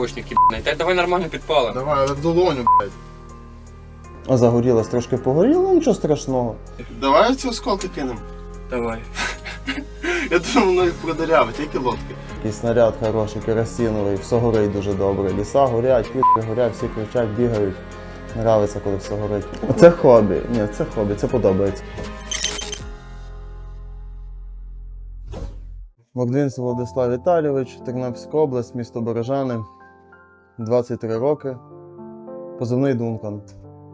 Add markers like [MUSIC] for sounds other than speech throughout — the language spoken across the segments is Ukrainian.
кокошники, блядь. Та давай нормально підпалимо. Давай, але в долоню, блядь. А загорілась, трошки погоріло, нічого страшного. Давай ці осколки кинемо. Давай. Я думаю, воно їх продырявить, які лодки. Такий снаряд хороший, керосиновий, все горить дуже добре. Ліса горять, квітки горять, всі кричать, бігають. Нравиться, коли все горить. Це хобі. Ні, це хобі, це подобається. Мордвинцев Владислав Віталійович, Тернопільська область, місто Бережани, 23 роки. Позивний Дункан.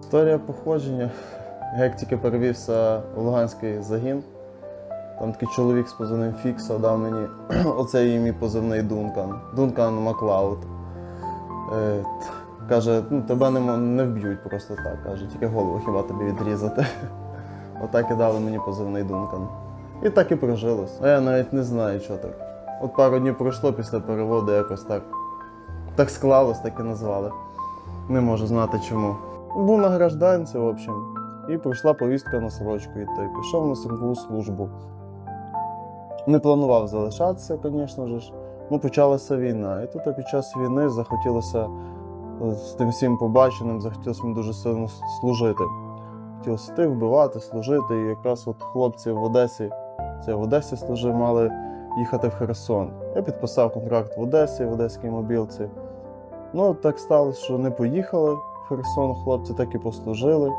Історія походження. Як тільки перевівся в Луганський загін, там такий чоловік з позивним Фікса дав мені [CLEARS THROAT] оцей мій позивний Дункан. Дункан Маклауд. Е, каже, ну, тебе не, не вб'ють просто так. Каже, тільки голову хіба тобі відрізати. [LAUGHS] Отак і дали мені позивний Дункан. І так і прожилось. А я навіть не знаю, що так. От пару днів пройшло після переводу, якось так. Так склалось, так і назвали. Не можу знати чому. Був на гражданці, в общем. І прийшла повістка на срочку йти. Пішов на строкову службу. Не планував залишатися, звісно ж. Ну, почалася війна. І тут під час війни захотілося е, з тим всім побаченим, захотілося мені дуже сильно служити. Хотілося йти, вбивати, служити. І якраз от хлопці в Одесі, це в Одесі служив, мали їхати в Херсон. Я підписав контракт в Одесі, в Одеській мобілці. Ну, так сталося, що не поїхали в Херсон, хлопці так і послужили.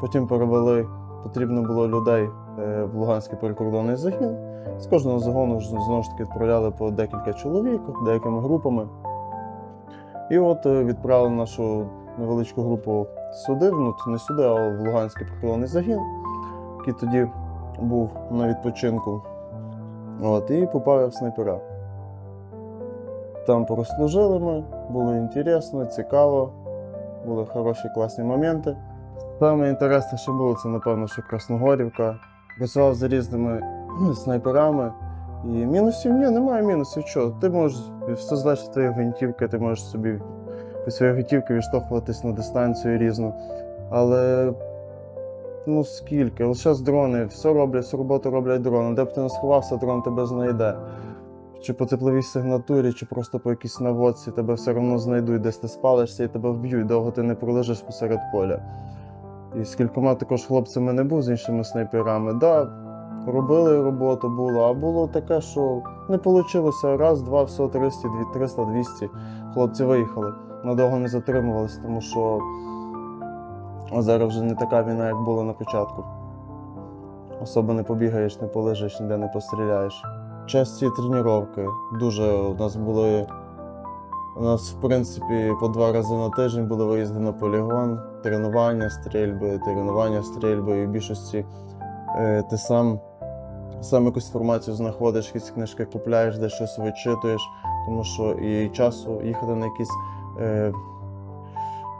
Потім перевели, потрібно було людей е, в Луганський прикордонний загін. З кожного загону знову ж таки відправляли по декілька чоловік, деякими групами. І от е, відправили нашу невеличку групу сюди, ну не сюди, а в Луганський прикордонний загін, який тоді був на відпочинку. От, і попав в снайпера. Там прослужили ми, було інтересно, цікаво, були хороші класні моменти. Саме інтересне, що було, це напевно, що Красногорівка. Працював за різними ну, снайперами. І мінусів ні, немає мінусів. Що? Ти можеш все залежить від твоєї гвинтівки, ти можеш собі від своєї гвинтівки відштовхуватись на дистанцію різну. Але ну скільки? Лише з дрони, все роблять, всю роботу роблять дрони. Де б ти не сховався, дрон тебе знайде. Чи по тепловій сигнатурі, чи просто по якійсь наводці тебе все одно знайдуть, десь ти спалишся і тебе вб'ють, довго ти не пролежиш посеред поля. І з кількома також хлопцями не був з іншими снайперами. Да, робили роботу було, а було таке, що не вийшло. Раз, два, все 300, 300, 200 хлопці виїхали. Надовго не затримувалися, тому що зараз вже не така війна, як була на початку. Особо не побігаєш, не полежиш, ніде не постріляєш. Часті тренування. Дуже у нас були. У нас, в принципі, по два рази на тиждень були виїзди на полігон, тренування, стрільби, тренування, стрільби. І в більшості е, ти сам, сам якусь інформацію знаходиш, якісь книжки купляєш, де щось вичитуєш, тому що і часу їхати на якісь е,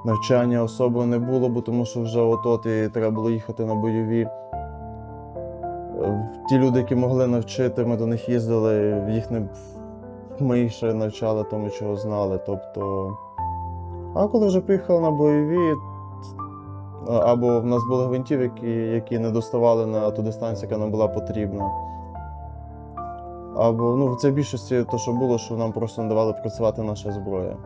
навчання особо не було, бо тому що вже от-от і треба було їхати на бойові. Ті люди, які могли навчити, ми до них їздили, їх не ми їх ще навчали тому, чого знали. Тобто. А коли вже поїхали на бойові, або в нас були гвинтівки, які не доставали на ту дистанцію, яка нам була потрібна. Або ну, це в більшості то, що було, що нам просто не давали працювати наша зброя.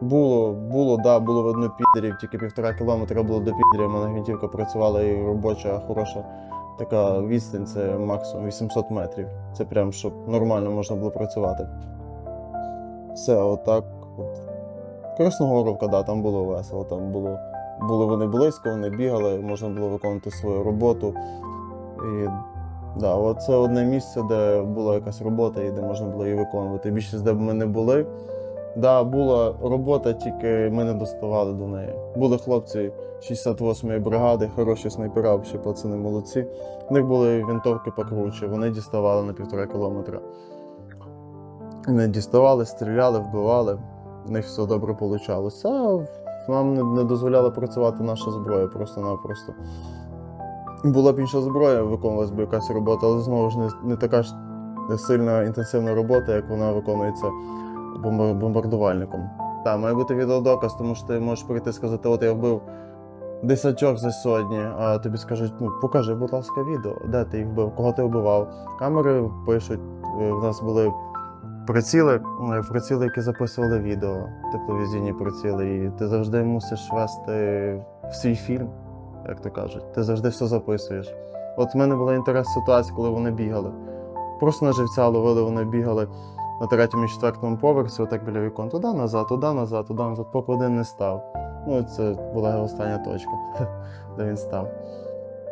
Було, було, да, було видно підерів, тільки півтора кілометра було до підерів, мене гвинтівка працювала і робоча, хороша. Така відстань це максимум 800 метрів. Це прям щоб нормально можна було працювати. Все, отак. От. Красногоровка, да, там було весело. Там було, були вони близько, вони бігали, можна було виконувати свою роботу. І да, це одне місце, де була якась робота і де можна було її виконувати. Більшість, де б ми не були. Да, була робота, тільки ми не доставали до неї. Були хлопці 68-ї бригади, хороші снайпера, взагалі пацани молодці. У них були винтовки покруче, вони діставали на півтора кілометра. Вони діставали, стріляли, вбивали. У них все добре вийшло. А нам не, не дозволяла працювати наша зброя просто-напросто. Була б інша зброя, виконувалась б якась робота, але знову ж не, не така ж сильна інтенсивна робота, як вона виконується бомбардувальником. Так, має бути відеодоказ, тому що ти можеш прийти і сказати, от я вбив десятьох за сьогодні, а тобі скажуть, ну покажи, будь ласка, відео, де ти їх вбив, кого ти вбивав. Камери пишуть, е, в нас були приціли, е, приціли, які записували відео, тепловізійні приціли, і ти завжди мусиш вести в свій фільм, як то кажуть. Ти завжди все записуєш. От в мене була інтересна ситуація, коли вони бігали. Просто на живця ловили, вони бігали на третьому і четвертому поверсі, отак біля вікон, туди назад, туди назад, туди назад, поки один не став. Ну, це була остання точка, [LAUGHS] де він став.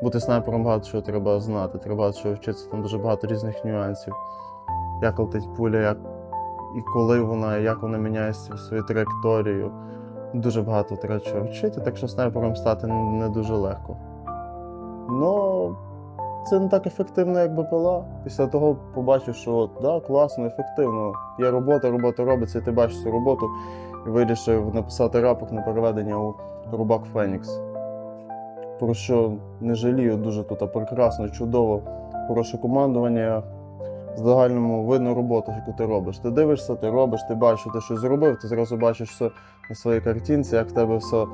Бути снайпером багато чого треба знати, треба багато вчитися, там дуже багато різних нюансів. Як летить пуля, як і коли вона, як вона міняє свою траєкторію. Дуже багато треба чого вчити, так що снайпером стати не дуже легко. Ну, це не так ефективно, як БПЛА. Після того побачив, що от, да, класно, ефективно. Є робота, робота робиться, і ти бачиш цю роботу і вирішив написати рапорт на переведення у Рубак Фенікс. Про що не жалію, дуже тут прекрасно, чудово, хороше командування. З загальному видно роботу, яку ти робиш. Ти дивишся, ти робиш, ти бачиш, що ти щось зробив, ти зразу бачиш все на своїй картинці, як в тебе все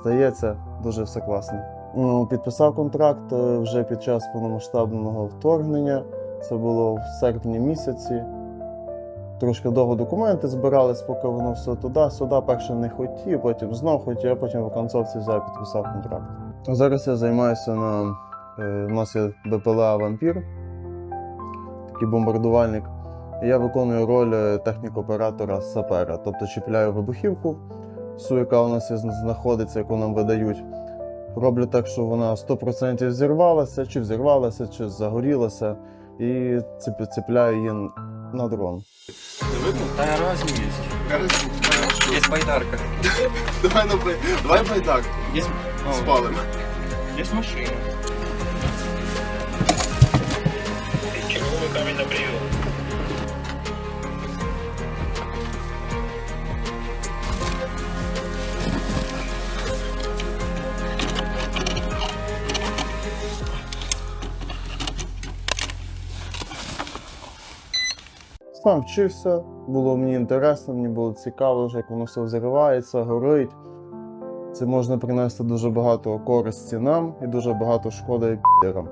стається, дуже все класно. Ну, підписав контракт е, вже під час повномасштабного вторгнення. Це було в серпні місяці. Трошки довго документи збирались, поки воно все туди-сюди. Перше не хотів, потім знов хотів, потім в концовці взяв підписав контракт. Зараз я займаюся на. е, У нас є БПЛА Вампір, такий бомбардувальник. Я виконую роль е, техніко-оператора сапера, тобто чіпляю вибухівку, всю, яка у нас знаходиться, яку нам видають. Роблю так, що вона 100% зірвалася, чи взірвалася, чи загорілася, і ціпляю її на дрон. Та разні є. Є байдарка. Давай на Давай байдак Є, спалимо. є машина. Черговый камень на прием. Сам вчився, було мені інтересно, мені було цікаво, як воно все взривається, горить. Це можна принести дуже багато користі нам і дуже багато шкоди підерам.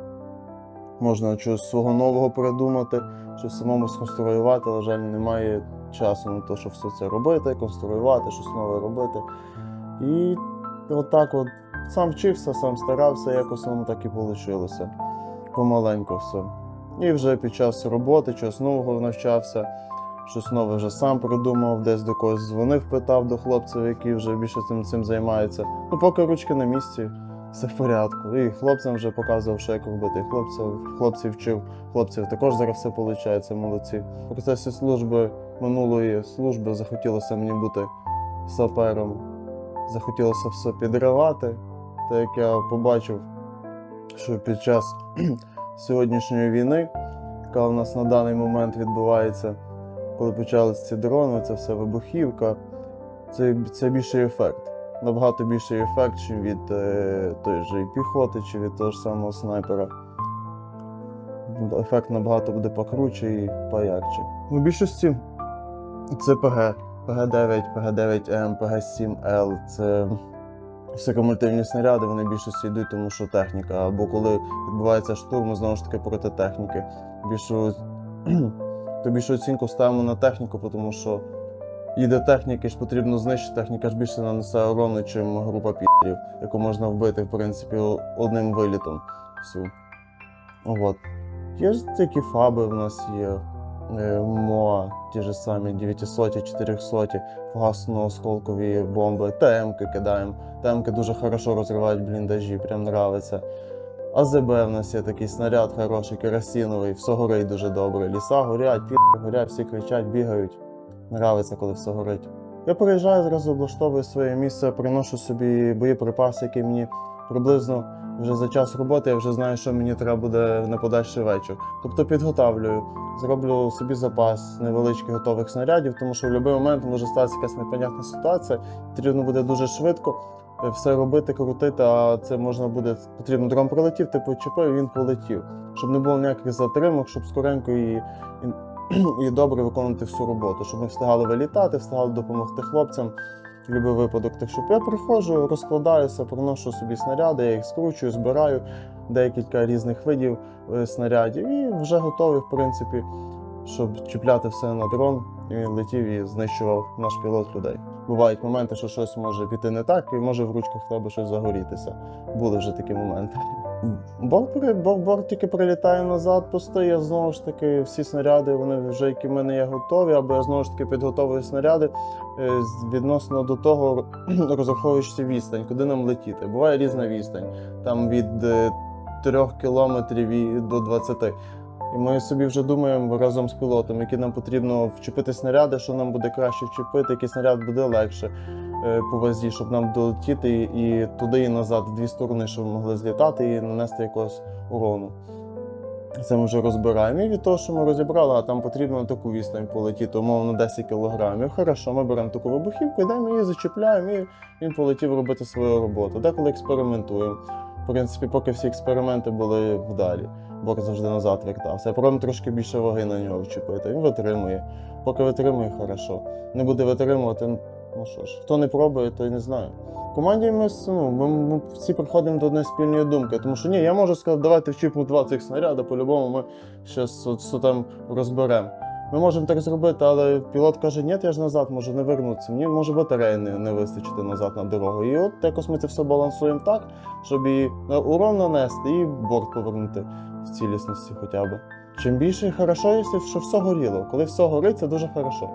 Можна щось свого нового придумати, щось самому сконструювати, але жаль, немає часу на те, щоб все це робити, конструювати, щось нове робити. І отак от сам вчився, сам старався, якось воно так і вийшло. Помаленьку все. І вже під час роботи чогось нового навчався, щось нове вже сам придумав, десь до когось дзвонив, питав до хлопців, які вже більше цим, цим займаються. Ну, поки ручки на місці, все в порядку. І хлопцям вже показував, що як робити. Хлопців, хлопців вчив, хлопців також зараз все виходить, молодці. В процесі служби минулої служби захотілося мені бути сапером, захотілося все підривати. Так як я побачив, що під час сьогоднішньої війни, яка у нас на даний момент відбувається, коли почалися ці дрони, це все вибухівка, це, це більший ефект. Набагато більший ефект, ніж від е, тої ж і піхоти, чи від того ж самого снайпера. Ефект набагато буде покруче і поярче. У більшості це ПГ. ПГ-9, ПГ-9М, ПГ-7Л. Це Високомультивні снаряди вони більшості йдуть, тому що техніка. Або коли відбувається штурм, знову ж таки проти техніки. Більшу, [CLEARS THROAT] то більшу оцінку ставимо на техніку, тому що їде техніка, ж потрібно знищити. Техніка ж більше нанесе урону, чим група підрів, яку можна вбити, в принципі, одним вилітом. Всю. От. Є ж такі фаби в нас є. Е, МОА, ті ж самі 900, 400, фугасно-осколкові бомби, ТМки кидаємо. Темки дуже хорошо розривають бліндажі, прям нравиться. АЗБ в нас є такий снаряд хороший, керосиновий, все горить дуже добре. Ліса горять, пі горять, всі кричать, бігають. Нравиться, коли все горить. Я приїжджаю, зразу облаштовую своє місце, приношу собі боєприпаси, які мені приблизно вже за час роботи я вже знаю, що мені треба буде на подальший вечір. Тобто підготовлюю, зроблю собі запас невеличких готових снарядів, тому що в будь-який момент може статися якась непонятна ситуація, потрібно буде дуже швидко е, все робити, крутити, а це можна буде потрібно дрон прилетів, ти почепив, він полетів. Щоб не було ніяких затримок, щоб скоренько і, і [CLEARS THROAT] добре виконувати всю роботу, щоб ми встигали вилітати, встигали допомогти хлопцям. Будь-який випадок. Так що я приходжу, розкладаюся, приношу собі снаряди, я їх скручую, збираю декілька різних видів е, снарядів і вже готовий, в принципі, щоб чіпляти все на дрон, і він летів і знищував наш пілот людей. Бувають моменти, що щось може піти не так, і може в ручках тебе щось загорітися. Були вже такі моменти. При- бор- борт тільки прилітає назад, постає знову ж таки всі снаряди, вони вже які в мене є готові, або я знову ж таки підготовую снаряди е, відносно до того, [CLEARS THROAT] розраховуючи відстань, куди нам летіти. Буває різна відстань, там від е, 3 кілометрів і до 20. І ми собі вже думаємо разом з пілотом, які нам потрібно вчепити снаряди, що нам буде краще вчепити, який снаряд буде легше е, по вазі, щоб нам долетіти і, туди і назад, в дві сторони, щоб могли злітати і нанести якогось урону. Це ми вже розбираємо. І від того, що ми розібрали, а там потрібно таку відстань полетіти, умовно 10 кілограмів. Хорошо, ми беремо таку вибухівку, йдемо її зачіпляємо, і він полетів робити свою роботу. Деколи експериментуємо. В принципі, поки всі експерименти були вдалі. Бор завжди назад вертався. Пробуємо трошки більше ваги на нього вчепити. Він витримує. Поки витримує, хорошо. Не буде витримувати, ну що ж, хто не пробує, той не знає. В команді ми, ну, ми, ми всі приходимо до однієї спільної думки. Тому що ні, я можу сказати, давайте вчіпимо два цих снаряди, по-любому ми щось що там розберемо. Ми можемо так зробити, але пілот каже, ні, я ж назад можу не вернутися. Мені може батареї не, не вистачити назад на дорогу. І от якось ми це все балансуємо так, щоб і урон нанести, і борт повернути в цілісності хоча б. Чим більше хорошо, якщо що все горіло. Коли все горить, це дуже хорошо.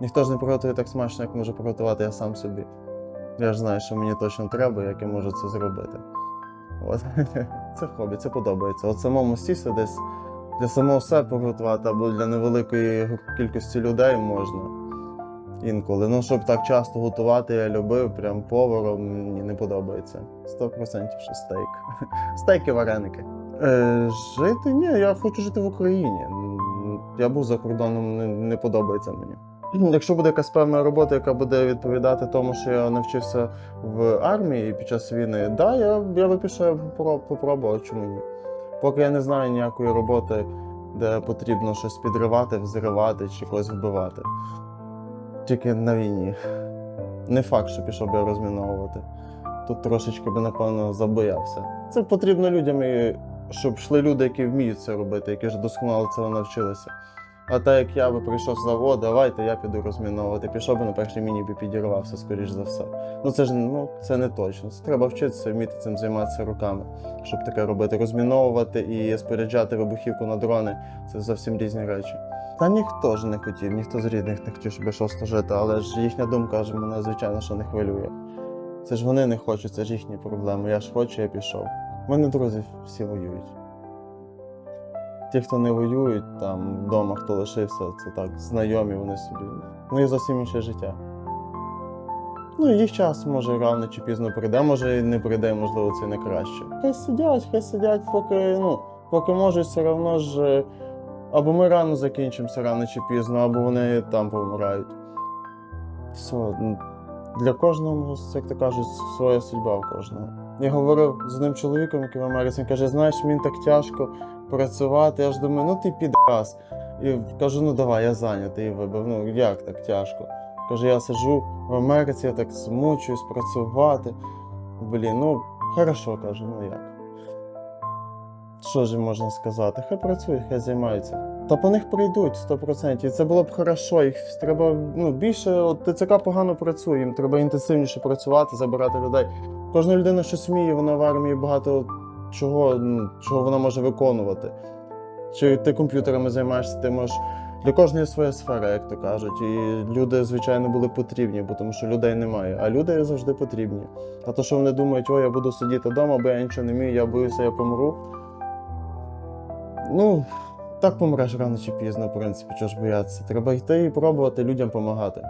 Ніхто ж не приготує так смачно, як можу приготувати я сам собі. Я ж знаю, що мені точно треба, як я можу це зробити. От. [LAUGHS] Це хобі, це подобається. От самому сісти десь для самого себе приготувати або для невеликої кількості людей можна. Інколи. Ну, щоб так часто готувати, я любив, прям поваром мені не подобається. 100% що стейк. [LAUGHS] Стейк вареники. Е, жити? Ні, я хочу жити в Україні. Я був за кордоном, не, не подобається мені. Якщо буде якась певна робота, яка буде відповідати тому, що я навчився в армії під час війни, да, я, я би пішов попро- попробував, чому ні. Поки я не знаю ніякої роботи, де потрібно щось підривати, взривати чи когось вбивати. Тільки на війні. Не факт, що пішов би розміновувати. Тут трошечки би, напевно, забоявся. Це потрібно людям, щоб йшли люди, які вміють це робити, які ж досконало цього навчилися. А так як я би прийшов сказав, о, давайте я піду розміновувати, пішов би на першій міні би підірвався, скоріш за все. Ну це ж ну, це не точно. Це треба вчитися, вміти цим займатися руками, щоб таке робити. Розміновувати і споряджати вибухівку на дрони це зовсім різні речі. Та ніхто ж не хотів, ніхто з рідних не хотів, щоб я служити, але ж їхня думка ж мене, звичайно, що не хвилює. Це ж вони не хочуть, це ж їхні проблеми. Я ж хочу, я пішов. У мене друзі всі воюють. Ті, хто не воюють, там вдома хто лишився, це так, знайомі вони собі. Ну і зовсім інше життя. Ну, їх час може рано чи пізно прийде, може і не прийде, можливо, це не краще. Хай сидять, хай сидять, поки, ну, поки можуть, все одно ж. е, Або ми рано закінчимося рано чи пізно, або вони там помирають. Все, для кожного, як то кажуть, своя судьба у кожного. Я говорив з одним чоловіком, який в Америці, він каже, знаєш, мені так тяжко працювати. Я ж думаю, ну ти підраз. І кажу, ну давай, я зайнятий вибив. Ну як так тяжко? Каже, я сиджу в Америці, я так змучуюсь працювати. Блін, ну хорошо, кажу, ну як. Що ж можна сказати? Хай працюють, хай займаються. Та по них прийдуть 100%. І це було б хорошо. Їх треба ну, більше. От ТЦК погано працює, їм треба інтенсивніше працювати, забирати людей. Кожна людина щось вміє, вона в армії багато чого, чого вона може виконувати. Чи ти комп'ютерами займаєшся, ти можеш. Для кожної своя сфера, як то кажуть. І люди, звичайно, були потрібні, бо тому що людей немає. А люди завжди потрібні. А то, що вони думають, о, я буду сидіти вдома, бо я нічого не вмію, я боюся, я помру. Ну, так помреш рано чи пізно, в принципі, чого ж боятися. Треба йти і пробувати людям допомагати.